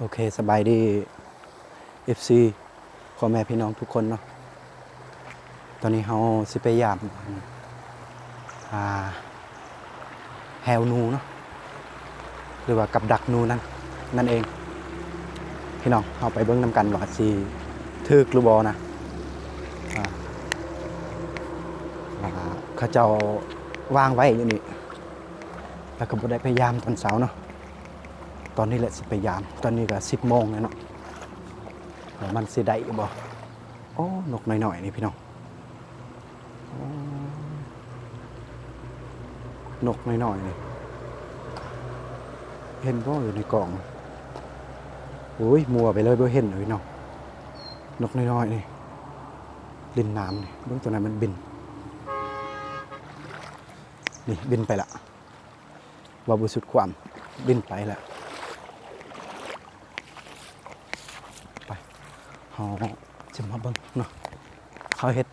โอเคสบายดี FC พ่อแม่พี่น้องทุกคนเนาะ ตอนนี้เฮาสิไปยามอ่าแฮวนูเนาะ หรือว่ากับดักนูนั่นนั่นเอง พี่น้องเฮาไปเบิ่งนำกันว่าสิถึกหรือบ่นะอ่าเขาเจ้าวางไว้อยู่นี่ แล้วก็บ่ได้พยายามตอนเช้าเนาะ ตอนนี้แหละสิไปยาม ตอนนี้ก็สิบโมงแล้วเนาะมันสิได้บ่โอ้นกหน่อยๆนี่พี่น้องโอ้นกหน่อยๆนี่เห็นบ่อยู่ในกล่องโอ้ยมัวไปเลยบ่เห็นเลยน้องนกน้อยๆนี่ลินน้ำนี่เบิ่งตัวนั้นมันบิน นี่บินไปละว่าบุสุดความบินไปแล้ว เขาจะมาเบิ่งเนาะเขาเฮ็ด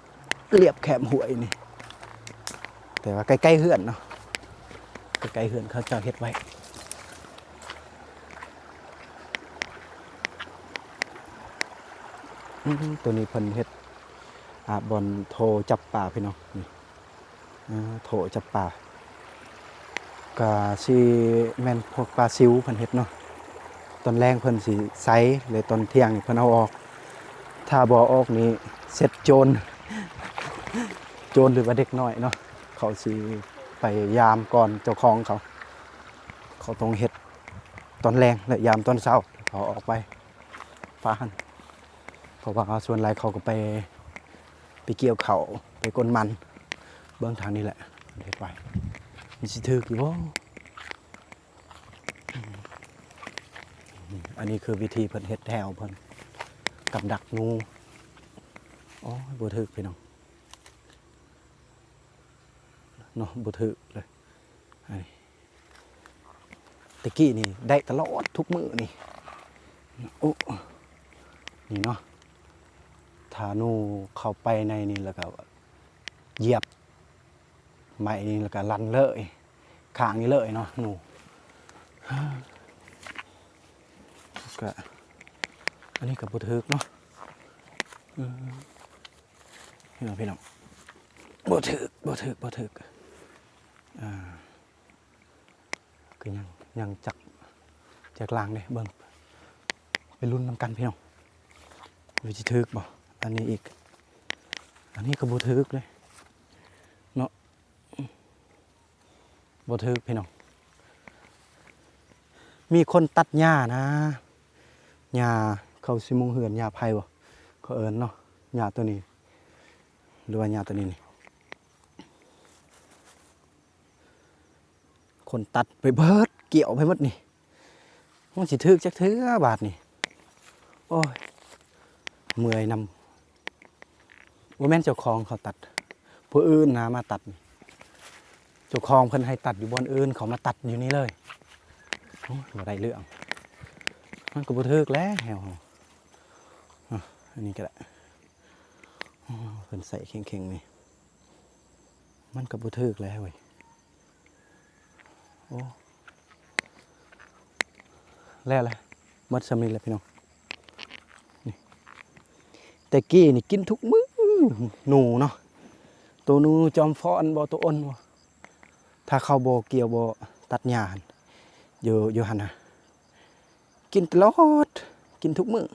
เรียบแคมหวยนี่ แต่ว่าใกล้ๆเฮือนเนาะใกล้ๆเฮือนเขาเจะเฮ็ดไว้ตัวนี้เพิ่นเฮ็ดอาบอลโทจับปลาพี่น้องนี่โทจับปลากะสิแม่นพวกปลาซิวเพิ่นเฮ็ดเนาะตอนแรงเพิ่นสิไซส์เลยตอนเที่ยงเพิ่นเอาออก ถ้าบอออกนี้เสร็จโจร โจรหรือว่าเด็กน้อยเนาะเขาสิไปยามก่อนเจ้าของเขา เขาต้องเฮ็ดตอนแรงและยามตอนเช้าเขาออกไปฟ้าหันเพราะว่าส่วนหลายเขาก็ไปไปเกี่ยวเขาไปก้นมัน เบื้องทางนี้แหละเฮ็ดไว้มีสิถือกี่บ่อันนี้คือวิธีเพิ่นเฮ็ดแถวเพิ่น กับดักงูอ๋อบัถึกพี่น้องเนาะบัถึกเลยตะกี้นี่ได้ตลอดทุกมือนี่โอ้นี่เนาะถานูเข้าไปในนี่แล้วก็เหยียบไม้นี่แล้วก็ลันเลยขางนี้เลยเนาะหนูก็ อันนี้กับบัถึกเนาะพี่น้องพี่น้องบ่ถึกบ่ถึกบ่ถึกอ่าคือยังยังจักจากลางเลยเบิ่งไปรุ่นนำกันพี่น้องวิจิถึกบ่อันนี้อีก อันนี้ก็บ่ถึกเลยเนาะบ่ถึกพี่น้องมีคนตัดหญ้านะหญ้า เขาสิมุงเหือนหญ้าไผ่บ่เขาเอิญเนาะหญ้าตัวนี้ หรือว่าหญ้าตัวนี้นี่คนตัดไปเบิดเกี่ยวไปหมดนี่มันสิทึกจักเถือบาทนี่โอ้ยเมื่อยนำว่าแม่นเจ้าของเขาตัดผู้อื่นนะมาตัดเจ้าของเพิ่นให้ตัดอยู่บนอื่นเขามาตัดอยู่นี่เลยโอ้ยบ่ได้เรื่องมันก็บ่ทึกแล้วอะ อันนี้ก็ได้อ๋อเพิ่นใส่เข่งๆนี่ มันก็บ่ถึกแล้วเว้ยโอ้แล้วแหละหมดสำนีแล้วพี่น้องนี่แต่กี้นี่กินทุกมื้อหนูเนาะตัวนูจอมฟอนบ่ตัวอ้นบ่ถ้าเขาบ่เกี่ยวบ่ตัดหญ้านอยู่อยู่หั่นน่ะกินตลอดกินทุกมื้อ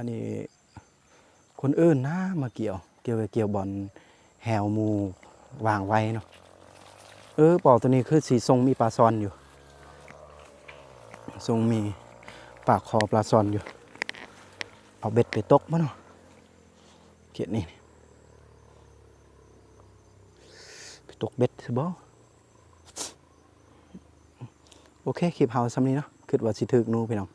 อันนี้คนอื่นนะมาเกี่ยว เกี่ยวกับเกี่ยวบอลแหวมูวางไว้เนาะเออปอตัวนี้คือสีทรงมีปลาซอนอยู่ ทรงมีปากคอปลาซอนอยู่ เอาเบ็ดไปตกมาเนาะเขียนนี่ไปตกเบ็ดสิบ่โอเคคลิปเฮาซ้ำนี้เนาะคิดว่าสิถึกนูพี่น้อง